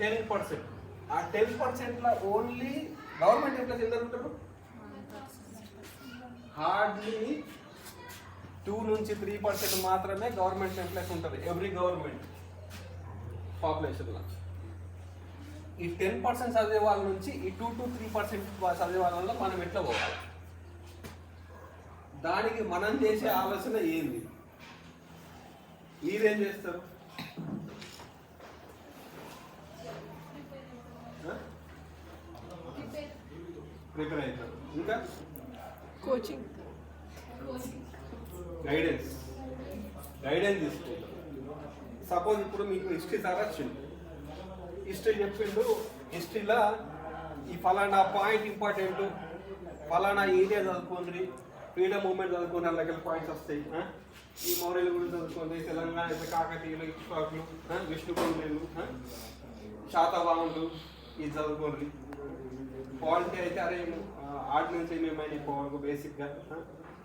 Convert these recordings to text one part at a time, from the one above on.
Ten percent. ఆ ten పర్సెంట్లో only government employees ఎందరు ఉంటారు హార్డ్లీ టూ నుంచి త్రీ పర్సెంట్ మాత్రమే గవర్నమెంట్ ఎంప్లాయీస్ ఉంటారు ఎవ్రీ గవర్నమెంట్ పాపులేషన్లో. ఈ టెన్ పర్సెంట్ చదివే వాళ్ళ నుంచి ఈ టూ టు త్రీ పర్సెంట్ చదివే వాళ్ళలో మనం ఎట్లా పోవాలి? దానికి మనం చేసే ఆలోచన ఏంది? మీరేం చేస్తారు? ప్రిపేర్ అవుతారు ఇంకా కోచింగ్ గైడెన్స్ గైడెన్స్ తీసుకుంటారు సపోజ్ ఇప్పుడు మీకు హిస్టరీ సార్ వచ్చింది హిస్టరీ చెప్పిండు హిస్టరీలో ఈ ఫలానా పాయింట్ ఇంపార్టెంట్ ఫలానా ఏరియా చదువుకోండి ఫ్రీడమ్ మూమెంట్ చదువుకుని అలాగే పాయింట్స్ వస్తాయి? ఈ మౌర్యుల గురించి చదువుకోండి తెలంగాణ కాకతీయులు ఇక్ష్వాకులు ఆ? విష్ణుకుండేలు? శాతవాహనులు ఇది చదువుకోండి. పాలిటీ అయితే అరే ఆర్డినెన్స్ ఏమేమైనా పోవాలి బేసిక్గా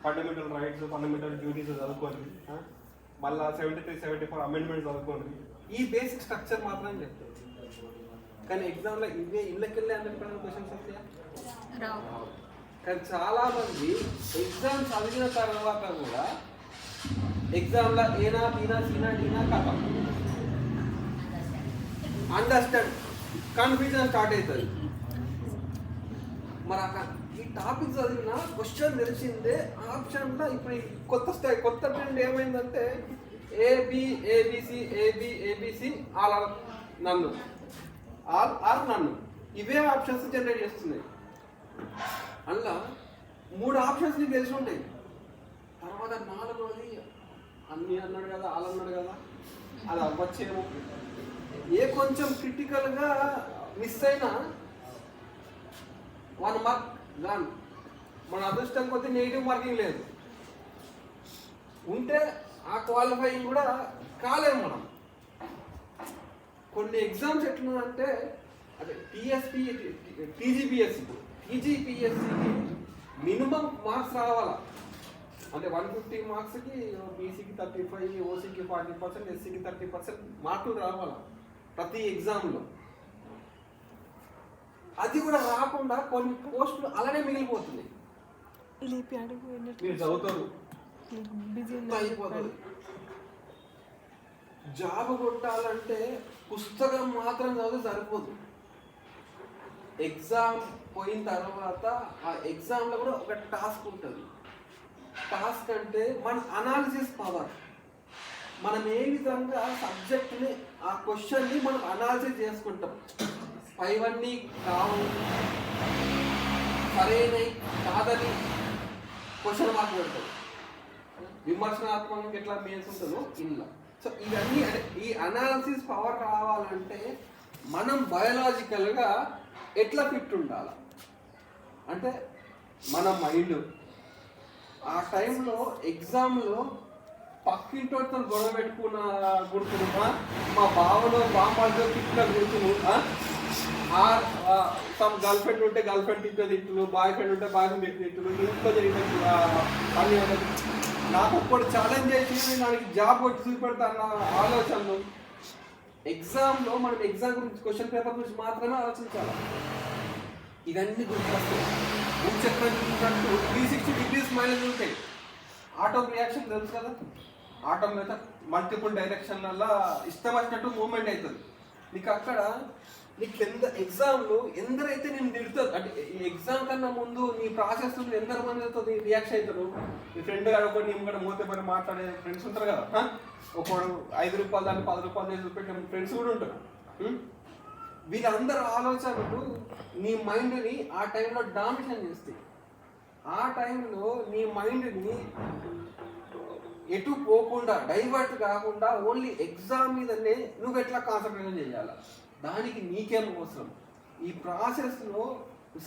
ఫండమెంటల్ రైట్స్ ఫండమెంటల్ డ్యూటీస్ చదువుకోండి? మళ్ళా seventy three seventy four amendment చదువుకోండి. ఈ బేసిక్ స్ట్రక్చర్ మాత్రం చెప్తారు కానీ ఎగ్జామ్లో ఇవే ఇళ్ళకెళ్ళి అన్ని క్వశ్చన్స్ వస్తాయా? కానీ చాలా మంది ఎగ్జామ్ చదివిన తర్వాత కూడా ఎగ్జామ్లో ఏనా బీనా సీనా డీనా కథ. అండర్స్టాండ్ కన్ఫ్యూజన్ స్టార్ట్ అవుతుంది. మరి అక్కడ ఈ టాపిక్ చదివిన క్వశ్చన్ తెలిసిందే ఆప్షన్లో ఇప్పుడు కొత్త స్టై కొత్త ట్రెండ్ ఏమైందంటే AB ABC AB ABC all or none. All or none. ఇవే ఆప్షన్స్ జనరేట్ చేస్తున్నాయి. అందులో మూడు ఆప్షన్స్ నీకు తెలిసి ఉంటాయి. తర్వాత నాలుగోది అన్ని అన్నాడు కదా వాళ్ళు అన్నాడు కదా అది అవ్వచ్చేమో. ఏ కొంచెం క్రిటికల్గా మిస్ అయినా వన్ మార్క్ గాన్ మన అదృష్టం కొద్ది నెగిటివ్ మార్కింగ్ లేదు. ఉంటే ఆ క్వాలిఫైయింగ్ కూడా కాలేము మనం. కొన్ని ఎగ్జామ్స్ ఎట్లుందంటే అదే టీఎస్పి టీజీపీఎస్సి టీజీపీఎస్సికి మినిమం మార్క్స్ రావాలా? అంటే వన్ ఫిఫ్టీ మార్క్స్కి బీసీకి థర్టీ ఫైవ్ ఓసీకి ఫార్టీ పర్సెంట్ ఎస్సీకి థర్టీ పర్సెంట్ మార్కులు రావాలా? ప్రతి ఎగ్జామ్లో. అది కూడా రాకుండా కొన్ని పోస్టులు అలానే మీరు చదువుతారు. అయిపోతుంది. జాబ్ కొట్టాలంటే పుస్తకం మాత్రం చదివితే సరిపోదు. ఎగ్జామ్ పోయిన తర్వాత ఆ ఎగ్జామ్లో కూడా ఒక టాస్క్ ఉంటుంది. టాస్క్ అంటే మన అనాలిసిస్ పవర్. మనం ఏ విధంగా సబ్జెక్ట్ని ఆ క్వశ్చన్ని మనం అనాలిసిస్ చేసుకుంటాం. పైవన్నీ కావు సరైనవి కాదని క్వశ్చన్ మార్క్ పెడతాం. విమర్శనాత్మకంగా ఎట్లా మేసుకుంటుందో ఉంటుందో ఇలా సో ఇవన్నీ ఈ అనాలిసిస్ పవర్ రావాలంటే మనం బయలాజికల్గా ఎట్లా ఫిట్ ఉండాలి? అంటే మన మైండ్ ఆ టైంలో ఎగ్జామ్లో పక్కింటితో గొడవ పెట్టుకున్న గుర్తును మా బావలో బామ్మతో తిట్టిన గుర్తును తమ గర్ల్ ఫ్రెండ్ ఉంటే గర్ల్ ఫ్రెండ్ తిట్టిన తిట్టులు బాయ్ ఫ్రెండ్ ఉంటే బాయ్ ఫ్రెండ్ తిట్టిన తిట్టులు ఇంట్లో జరిగిన పని నాకు ఒక్కడు ఛాలెంజ్ చేసి నేను దానికి జాబ్ కొట్టి చూపెడతా అన్న ఆలోచనలు. ఎగ్జామ్లో మనం ఎగ్జామ్ గురించి క్వశ్చన్ పేపర్ గురించి మాత్రమే ఆలోచించాలి. ఇవన్నీ గుర్తు భూచక్రం చూసినట్టు త్రీ సిక్స్టీ డిగ్రీస్ మైనస్ ఉంటాయి. ఆటో రియాక్షన్ తెలుసు కదా? ఆటో మీద మల్టిపుల్ డైరెక్షన్లలో ఇష్టం వచ్చినట్టు మూమెంట్ అవుతుంది. నీకు అక్కడ నీకు ఎంత ఎగ్జామ్లో ఎందరైతే నేను తిడుతుంది అంటే ఈ ఎగ్జామ్ కన్నా ముందు నీ ప్రాసెస్ ఎందరు మంది రియాక్షన్ అవుతారు? మీ ఫ్రెండ్ ఒకటి నేను కూడా మూతే పని మాట్లాడే ఫ్రెండ్స్ ఉంటారు కదా ఒకడు ఐదు రూపాయలు దాన్ని పది రూపాయలు చేసి పెట్టిన ఫ్రెండ్స్ కూడా ఉంటారు. వీళ్ళందరూ ఆలోచనలు నీ మైండ్ని ఆ టైంలో డామినేషన్ చేస్తాయి. ఆ టైంలో నీ మైండ్ని ఎటు పోకుండా డైవర్ట్ కాకుండా ఓన్లీ ఎగ్జామ్ మీదనే నువ్వు ఎట్లా కాన్సన్ట్రేషన్ చేయాలి? దానికి నీకేం అవసరం? ఈ ప్రాసెస్లో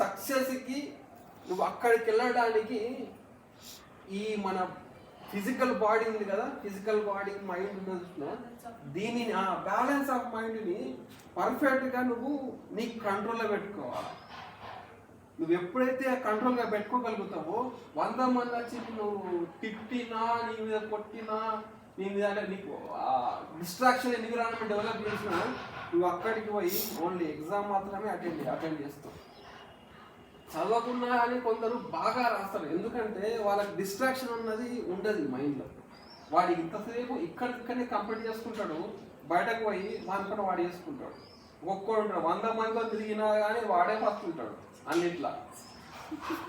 సక్సెస్కి నువ్వు అక్కడికి వెళ్ళడానికి ఈ మన ఫిజికల్ బాడీ ఉంది కదా ఫిజికల్ బాడీ మైండ్ ఉన్నది చూసినా, దీనిని ఆ బ్యాలెన్స్ ఆఫ్ మైండ్ని పర్ఫెక్ట్గా నువ్వు నీ కంట్రోల్లో పెట్టుకోవాలి. నువ్వు ఎప్పుడైతే కంట్రోల్గా పెట్టుకోగలుగుతావో వంద మంది వచ్చి నువ్వు తిట్టినా నీ మీద కొట్టినా నీ మీద అంటే నీకు డిస్ట్రాక్షన్ ఎన్విరాన్మెంట్ డెవలప్ చేసినా నువ్వు అక్కడికి పోయి ఓన్లీ ఎగ్జామ్ మాత్రమే అటెండ్ అటెండ్ చేస్తావు. చదవకుండా కానీ కొందరు బాగా రాస్తారు. ఎందుకంటే వాళ్ళకి డిస్ట్రాక్షన్ అన్నది ఉండదు మైండ్లో వాడు ఇంతసేపు ఇక్కడిక్కడనే కంప్లీట్ చేసుకుంటాడు బయటకు పోయి దానికన్నా వాడు చేసుకుంటాడు. ఒక్కడు ఉంటాడు వంద మందితో తిరిగినా కానీ వాడే ఫస్ట్ ఉంటాడు అన్నిట్లా.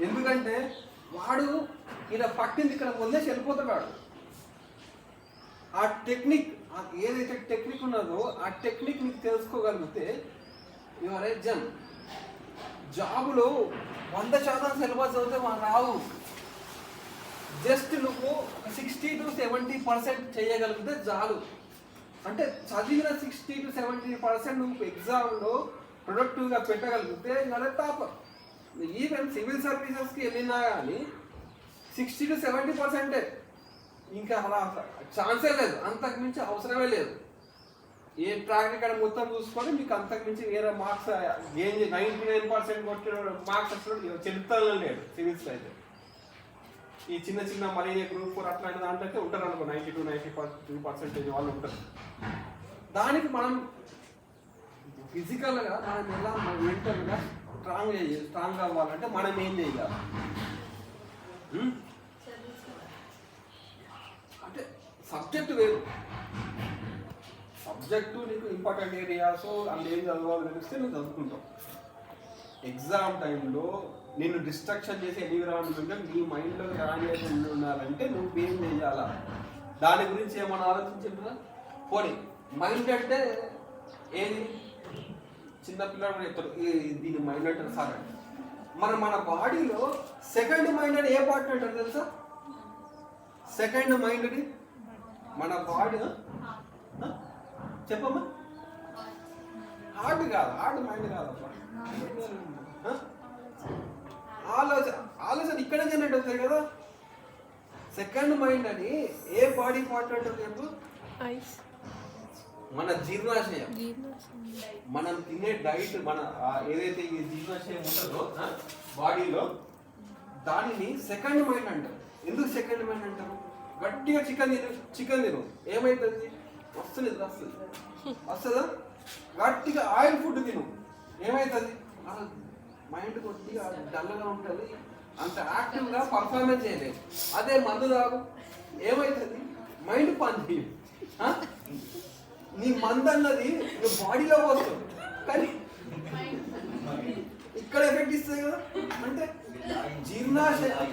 ఎందుకంటే వాడు ఇలా పట్టింది ఇక్కడ వదిలేసి వెళ్ళిపోతాడు ఆ టెక్నిక్ ఏదైతే టెక్నిక్ ఉన్నదో ఆ టెక్నిక్ మీకు తెలుసుకోగలిగితే యువర్ ఏ జన్. జాబులో వంద శాతం సిలబస్ చదివితే మా రావు. జస్ట్ నువ్వు సిక్స్టీ టు సెవెంటీ పర్సెంట్ చేయగలిగితే చాలు. అంటే చదివిన సిక్స్టీ టు సెవెంటీ పర్సెంట్ నువ్వు ఎగ్జామ్లో ప్రొడక్టివ్గా పెట్టగలిగితే అదే టాప్ ఈవెన్ సివిల్ సర్వీసెస్కి వెళ్ళినా కానీ సిక్స్టీ టు సెవెంటీ పర్సెంటే ఇంకా అలా ఛాన్సే లేదు. అంతకుమించి అవసరమే లేదు. ఏ ట్రాక్ ఇక్కడ మొత్తం చూసుకొని మీకు అంతకు మించి వేరే marks gain ninety nine percent కొట్టిన మార్క్స్ వచ్చిన చెప్తాను లేడు సివిల్స్లో అయితే. ఈ చిన్న చిన్న మలేరియా గ్రూప్ ఫోర్ అట్లాంటి దాంట్లో ఉంటారు అనుకో ninety two ninety two percentage వాళ్ళు ఉంటారు. దానికి మనం ఫిజికల్గా మనం ఎలా మెంటల్గా స్ట్రాంగ్ స్ట్రాంగ్ అవ్వాలంటే మనం ఏం చేయాలి? అంటే సబ్జెక్ట్ వేరు. సబ్జెక్టు నీకు ఇంపార్టెంట్ ఏరియాస్ అందులో ఏం చదవాలి తెలిస్తే నువ్వు చదువుకుంటావు. ఎగ్జామ్ టైంలో నేను డిస్ట్రక్షన్ చేసే ఎన్విరాన్మెంట్ నీ మైండ్లో ఎలాంటి ఉండాలంటే నువ్వు ఏం చేయాలా? దాని గురించి ఏమైనా ఆలోచించిందా పోనీ మైండ్ అంటే ఏది? చిన్నపిల్లడు చెప్తారు దీని మైండ్ అంటారు సార్ అంటే మన బాడీలో సెకండ్ మైండ్ అని ఏ పార్ట్ అంటారు తెలుసా? సెకండ్ మైండ్ని మన బాడీ చెప్పమ్మా. హార్ట్ కాదు హార్ట్ మైండ్ కాదమ్మా. ఆలోచన ఆలోచన ఇక్కడే జనరేట్ అవుతాయి కదా. సెకండ్ మైండ్ అని ఏ బాడీ పార్ట్ అంటారు చెప్పు మన జీర్ణాశయం. మనం తినే డైట్ మన ఏదైతే ఈ జీర్ణాశయం ఉంటుందో బాడీలో దానిని సెకండ్ మైండ్ అంటారు. ఎందుకు సెకండ్ మైండ్ అంటారు? గట్టిగా చికెన్ తిను చికెన్ తిను. ఏమవుతుంది వస్తుంది వస్తుంది వస్తుందా? గట్టిగా ఆయిల్ ఫుడ్ తిను. ఏమవుతుంది మైండ్ కొద్దిగా డల్గా ఉంటుంది. అంత యాక్టివ్గా పర్ఫార్మెన్స్ చేయలేదు. అదే మందు తాగు. ఏమవుతుంది మైండ్ పని చేయదు నీ మందు అన్నది నువ్వు బాడీలో పోతుంది. కానీ ఇక్కడ ఎఫెక్ట్ ఇస్తుంది కదా. అంటే జీర్ణాశయం.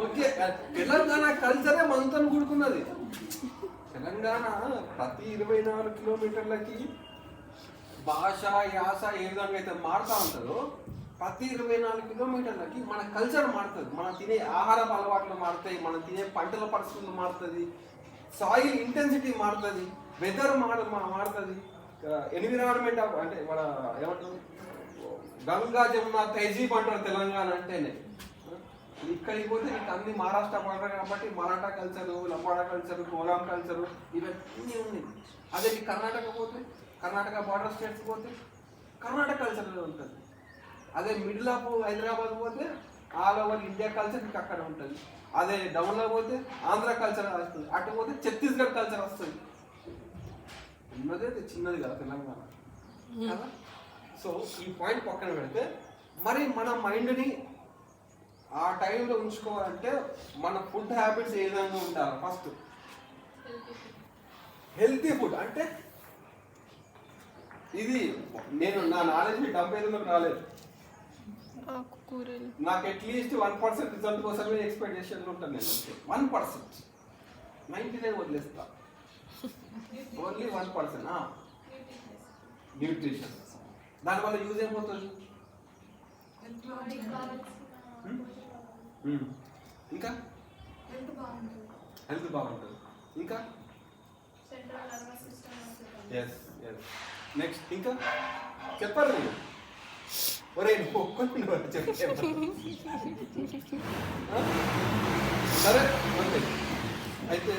ఓకే. తెలంగాణ కల్చరే మనతో కూడుకున్నది. తెలంగాణ ప్రతి ఇరవై నాలుగు కిలోమీటర్లకి భాష యాస ఏ విధంగా అయితే మారుతూ ఉంటుందో ప్రతి ఇరవై నాలుగు కిలోమీటర్లకి మన కల్చర్ మారుతుంది. మనం తినే ఆహారపు అలవాట్లు మారుతాయి మనం తినే పంటల పరిస్థితులు మారుతుంది సాయిల్ ఇంటెన్సిటీ మారుతుంది వెదర్ మారు మారుతుంది ఎన్విరాన్మెంట్ అంటే మన ఏమంటారు? గంగా జమున తహజీబ్ అంటారు తెలంగాణ అంటేనే. ఇక్కడికి పోతే నీకు అన్ని మహారాష్ట్ర పడరు కాబట్టి Maratha culture Lambada culture Kolam culture ఇవన్నీ ఉన్నాయి. అదే నీకు కర్ణాటక పోతే కర్ణాటక బార్డర్ స్టేట్స్ పోతే కర్ణాటక కల్చర్ ఉంటుంది. అదే మిడిల్ ఆఫ్ హైదరాబాద్ పోతే ఆల్ ఓవర్ ఇండియా కల్చర్ మీకు అక్కడ ఉంటుంది. అదే డౌన్లో పోతే ఆంధ్ర కల్చర్ వస్తుంది. అటు పోతే ఛత్తీస్గఢ్ కల్చర్ వస్తుంది. ఉన్నదే చిన్నది కదా తెలంగాణ. కదా? సో ఈ పాయింట్ పక్కన పెడితే మరి మన మైండ్ని ఆ టైంలో ఉంచుకోవాలంటే మన ఫుడ్ హ్యాబిట్స్ ఏ విధంగా ఉండాలి? ఫస్ట్ హెల్తీ ఫుడ్ అంటే ఇది నేను నా నాలెడ్జ్ డెబ్బై ఆకుకూరలు నాకు at least one percent result కోసమే ఎక్స్పెక్టేషన్ ఉంటాను నేను వన్ పర్సెంట్ నైంటీ నైన్ వదిలేస్తా. ఓన్లీ వన్ పర్సెంట్ న్యూట్రిషన్ దానివల్ల యూజ్ ఏమవుతుంది. ఇంకా? హెల్త్ బాగుంటుంది. ఇంకా? ఎస్ ఎస్ నెక్స్ట్ ఇంకా? చెప్పారు మీరు ఒరే నువ్వు సరే అంతే అయితే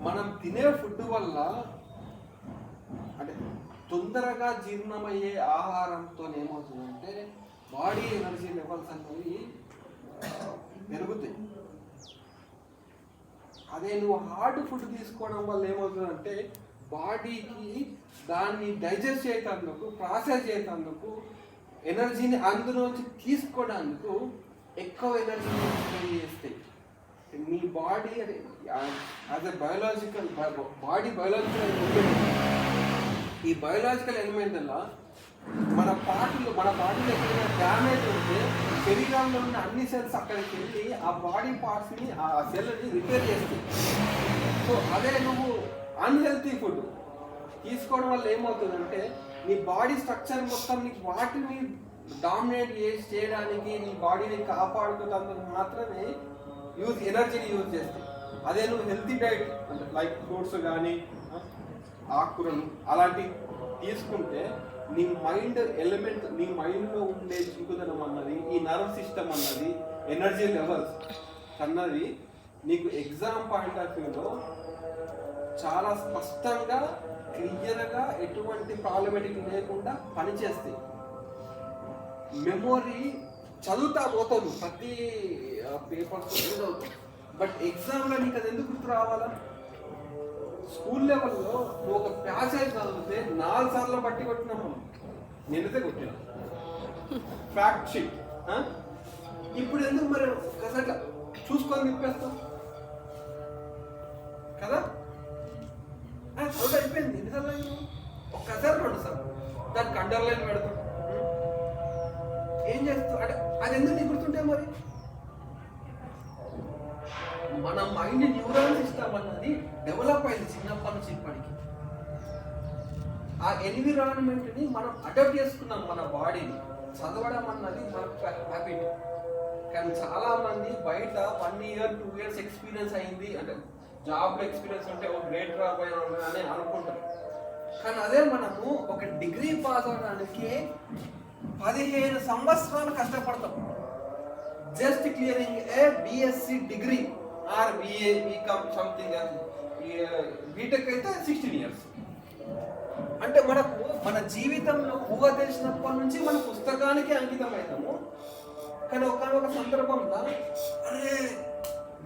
మనం తినే ఫుడ్ వల్ల అంటే తొందరగా జీర్ణమయ్యే ఆహారంతో ఏమవుతుందంటే బాడీ ఎనర్జీ లెవెల్స్ అనేవి పెరుగుతాయి. అదే నువ్వు హార్డ్ ఫుడ్ తీసుకోవడం వల్ల ఏమవుతుందంటే బాడీకి దాన్ని డైజెస్ట్ చేయటానికి ప్రాసెస్ చేయటానికి ఎనర్జీని అందులోంచి తీసుకోవడానికి ఎక్కువ ఎనర్జీని చేస్తాయి మీ body as a biological body biological ఈ బయోలాజికల్ ఎలిమెంట్ వల్ల మన పార్టీలో మన బాడీలో ఏదైనా డ్యామేజ్ ఉంటే శరీరంలో ఉన్న అన్ని సెల్స్ అక్కడికి వెళ్ళి ఆ బాడీ పార్ట్స్ని ఆ సెల్ని రిపేర్ చేస్తాయి. సో అదే నువ్వు అన్హెల్తీ ఫుడ్ తీసుకోవడం వల్ల ఏమవుతుందంటే నీ బాడీ స్ట్రక్చర్ మొత్తం నీకు వాటిని డామినేట్ చేసి చేయడానికి నీ బాడీని కాపాడుకోవడానికి మాత్రమే యూజ్ ఎనర్జీని యూజ్ చేస్తాయి. అదే నువ్వు హెల్తీ డైట్ అంటే లైక్ ఫ్రూట్స్ కానీ ఆకుకూరలు అలాంటివి తీసుకుంటే నీ మైండ్ ఎలిమెంట్ నీ మైండ్లో ఉండే చురుకుదనం అన్నది ఈ నర్వ్ సిస్టమ్ అన్నది ఎనర్జీ లెవెల్స్ అన్నది నీకు ఎగ్జామ్ పాయింట్ ఆఫ్ వ్యూలో చాలా స్పష్టంగా క్లియర్గా ఎటువంటి ప్రాబ్లమేటిక్ లేకుండా పనిచేస్తాయి. మెమొరీ చదువుతా పోతాను ప్రతి పేపర్స్ చదువుతావు బట్ ఎగ్జామ్లో నీకు అది ఎందుకు గుర్తు రావాలా? స్కూల్ లెవెల్లో నువ్వు ఒక ప్యాసేజ్ చదివితే నాలుగు సార్లు బట్టి కొట్టినాం మనం. నేనైతే కొట్టినా. ఫ్యాక్ట్ షీట్ ఇప్పుడు ఎందుకు మరి ఒకసారి చూసుకొని తిప్పేస్తాం కదా? ఆ, అయిపోయింది. ఎన్నిసార్లు అయింది? ఒక్కసారి రెండు సార్ దానికి అండర్లైన్ పెడతాం. ఏం చేస్తావు? అంటే అది ఎందుకు నీకు గుర్తుంటే మరి? మన మైండ్ న్యూరల్ సిస్టమ్ అన్నది డెవలప్ అయింది చిన్నప్పటి నుంచి ఇప్పటికి. ఆ ఎన్విరాన్మెంట్ని మనం అడాప్ట్ చేసుకున్నాం మన బాడీని చదవడం అన్నది మనకు హ్యాబిట్ కానీ చాలామంది బయట one year two years experience అయింది. అంటే జాబ్ ఎక్స్పీరియన్స్ ఉంటే ఒక గ్రేట్ రాబోయే అని అనుకుంటాం కానీ అదే మనము ఒక డిగ్రీ పాస్ అవడానికి పదిహేను సంవత్సరాలు కష్టపడతాం. Just clearing a BSc degree or BA BCom something BTech అయితే సిక్స్టీన్ ఇయర్స్. అంటే మనకు మన జీవితంలో ఊహ తెలిసినప్పటి నుంచి మన పుస్తకానికి అంకితం అవుతాము కానీ ఒకనొక సందర్భంలో అరే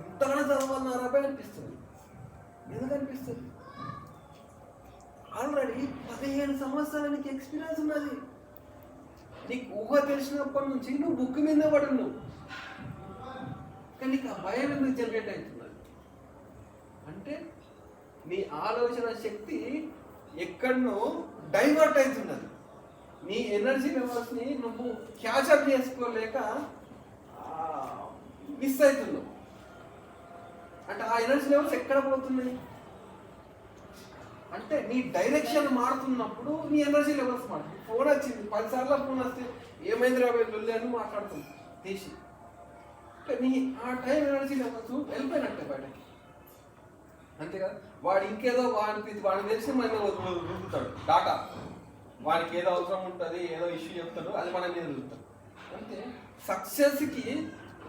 ఇంతగానో చదవాలన్నారా అనిపిస్తుంది. ఎందుకు అనిపిస్తుంది ఆల్రెడీ పదిహేను సంవత్సరాలకి ఎక్స్పీరియన్స్ ఉన్నది. నీకు ఊహ తెలిసినప్పటి నుంచి నువ్వు బుక్ మీద పడి నువ్వు కానీ నీకు ఆ భయం ఎందుకు జనరేట్ అవుతున్నది అంటే నీ ఆలోచన శక్తి ఎక్కడనో డైవర్ట్ అవుతున్నది. నీ ఎనర్జీ లెవెల్స్ని నువ్వు క్యాచ్ అప్ చేసుకోలేక మిస్ అవుతున్నావు. అంటే ఆ ఎనర్జీ లెవెల్స్ ఎక్కడ పోతున్నాయి? అంటే నీ డైరెక్షన్ మారుతున్నప్పుడు నీ ఎనర్జీ లెవెల్స్ మారుతుంది ఫోన్ వచ్చింది పదిసార్లు ఫోన్ వస్తే ఏమైంది రాబోయే వెళ్ళి అని మాట్లాడుతుంది తీసి. అంటే నీ ఆ టైం ఎనర్జీ లెవెల్స్ వెళ్ళిపోయినట్టే బయటకి. అంతే కదా వాడు ఇంకేదో వాడికి వాడికి తెలిసి మన మీద రుద్దుతాడు డాటా వాడికి ఏదో అవసరం ఉంటుంది ఏదో ఇష్యూ చెప్తాడు అది మన మీద రుద్దుతాడు అంటే సక్సెస్కి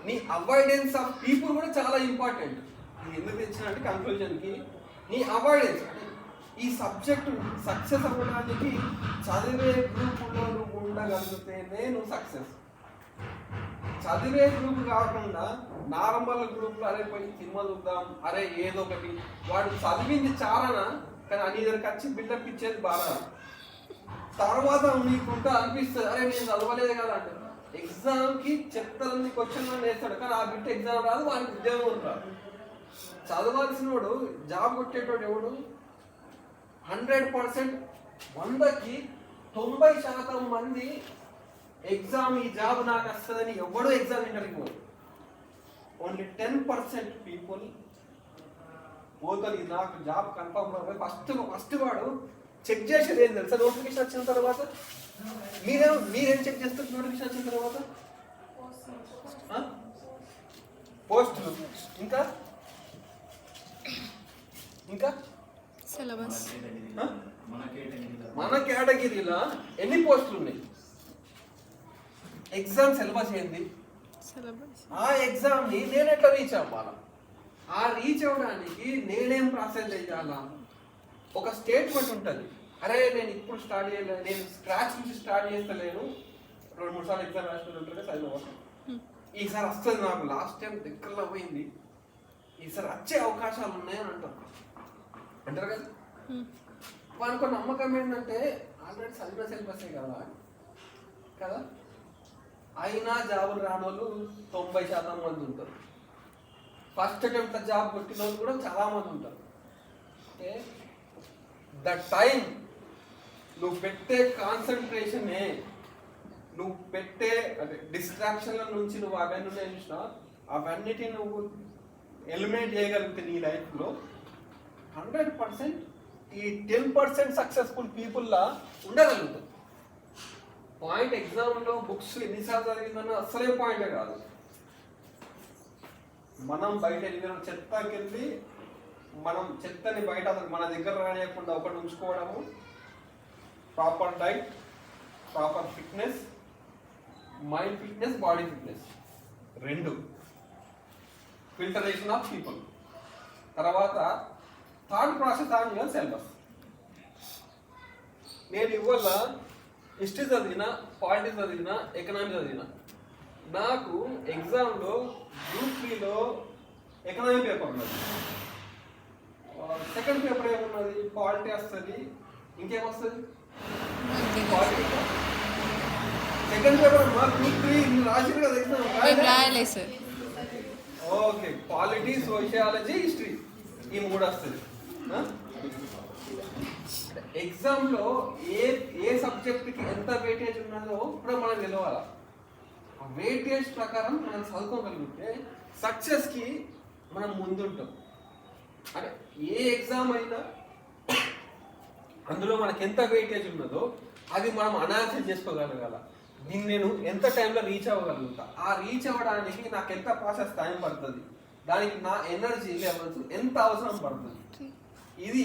నీ అవాయిడెన్స్ ఆఫ్ పీపుల్ కూడా చాలా ఇంపార్టెంట్ ఇది ఎందుకు తెచ్చిన అంటే కంక్లూజన్కి నీ అవాయిడెన్స్ అంటే ఈ సబ్జెక్ట్ సక్సెస్ అవ్వడానికి చదివే గ్రూపులో నువ్వు ఉండగలిగితేనే నువ్వు సక్సెస్ చదివే గ్రూప్ కాకుండా నార్మల్ గ్రూప్లో అరే పోయి సినిమా చూద్దాం అరే ఏదో ఒకటి. వాడు చదివింది చాలన కానీ అని దగ్గరికి వచ్చి బిల్డప్ ఇచ్చేది బాగా తర్వాత నీకుంటే అనిపిస్తుంది అరే నేను చదవలేదు కదా అంటే. ఎగ్జామ్కి చెప్తారని క్వశ్చన్ వేస్తాడు కానీ ఆ బిడ్డ ఎగ్జామ్ రాదు వాడికి ఉద్యోగం రాదు చదవాల్సిన వాడు జాబ్ కొట్టేటోడు ఎవడు? హండ్రెడ్ పర్సెంట్ వందకి తొంభై శాతం మంది ఎగ్జామ్ ఈ జాబ్ నాకు వస్తుందని ఎవడో ఎగ్జామ్ ఇంటర్కి పోదు ఓన్లీ టెన్ పర్సెంట్ పీపుల్ పోతారు ఇది నాకు జాబ్ కన్ఫర్మ్ ఫస్ట్ ఫస్ట్ వాడు చెక్ చేసేది ఏం తెలుసా? నోటిఫికేషన్ వచ్చిన తర్వాత? మీరేం మీరేం చెక్ చేస్తారు నోటిఫికేషన్ వచ్చిన తర్వాత? పోస్టులు ఇంకా? ఇంకా? సిలబస్? మన కేటగిరీలో ఎన్ని పోస్టులు ఉన్నాయి? ఎగ్జామ్ సిలబస్ ఏంది? ఆ ఎగ్జామ్ని నేను ఎట్లా రీచ్ అవ్వాలా? ఆ రీచ్ అవ్వడానికి నేనేం ప్రాసెస్ చేయాలా? ఒక స్టేట్మెంట్ ఉంటుంది. అరే నేను ఇప్పుడు స్టార్ట్ చేయలేదు నేను స్క్రాచ్ నుంచి స్టార్ట్ చేస్తలేను. రెండు మూడు సార్లు ఎగ్జామ్ రాసిన చదివిన ఈసారి వస్తుంది నాకు లాస్ట్ టైం దగ్గరలో పోయింది. ఈసారి వచ్చే అవకాశాలు ఉన్నాయని అంటారు అంటారు కదా. వానికి నమ్మకం ఏంటంటే ఆల్రెడీ చదివిన సిలబసే కదా. కదా? అయినా జాబులు రాని వాళ్ళు తొంభై శాతం మంది ఉంటారు. ఫస్ట్ అటెంప్ట్ జాబ్ కొట్టిన వాళ్ళు కూడా చాలా మంది ఉంటారు. ఓకే ద టైం నువ్వు పెట్టే కాన్సన్ట్రేషనే నువ్వు పెట్టే అంటే డిస్ట్రాక్షన్ల నుంచి నువ్వు అవన్నీ ఉన్నాయి చూసినా అవన్నిటిని నువ్వు ఎలిమినేట్ చేయగలిగితే నీ లైఫ్లో హండ్రెడ్ పర్సెంట్ ఈ టెన్ పర్సెంట్ సక్సెస్ఫుల్ పీపుల్లా ఉండగలుగుతావు. పాయింట్ ఎగ్జామ్లో బుక్స్ ఎన్నిసార్లు చదివిందన్న అసలే పాయింటే కాదు. మనం బయట వెళ్ళిన చెత్తకి వెళ్ళి మనం చెత్తని బయట అసలు మన దగ్గర రానియకుండా ఒకటి ఉంచుకోవడము. Proper diet proper fitness mind fitness body fitness రెండు. ఫిల్టరేషన్ ఆఫ్ పీపుల్ తర్వాత third process on your syllabus నేను ఇవాళ హిస్టరీ చదివిన పాలిటిక్స్ చదివిన ఎకనామిక్స్ చదివిన నాకు ఎగ్జామ్లో గ్రూప్ త్రీలో ఎకనామిక్ పేపర్ ఉన్నది. సెకండ్ పేపర్ ఏమున్నది? పాలిటీ వస్తుంది. ఇంకేమొస్తుంది పాలిటిక్స్ సెకండ్ పేపర్ మా గ్రూప్ త్రీ రాసింది కదా ఎగ్జామ్ రాయలేదు sir okay polity sociology history. ఈ మూడు వస్తుంది ఎగ్జామ్లో ఏ ఏ సబ్జెక్ట్కి ఎంత వెయిటేజ్ ఉన్నదో ఇప్పుడు మనం తెలవాలి. ఆ వెయిటేజ్ ప్రకారం మనం చదువుకోగలిగితే సక్సెస్కి మనం ముందుంటాం. అంటే ఏ ఎగ్జామ్ అయినా అందులో మనకి ఎంత వెయిటేజ్ ఉన్నదో అది మనం అనాలిసిస్ చేసుకోగలగాల. దీన్ని నేను ఎంత టైంలో రీచ్ అవ్వగలుగుతా? ఆ రీచ్ అవ్వడానికి నాకు ఎంత ప్రాసెస్ టైం పడుతుంది? దానికి నా ఎనర్జీ లెవెల్స్ ఎంత అవసరం పడుతుంది? ఇది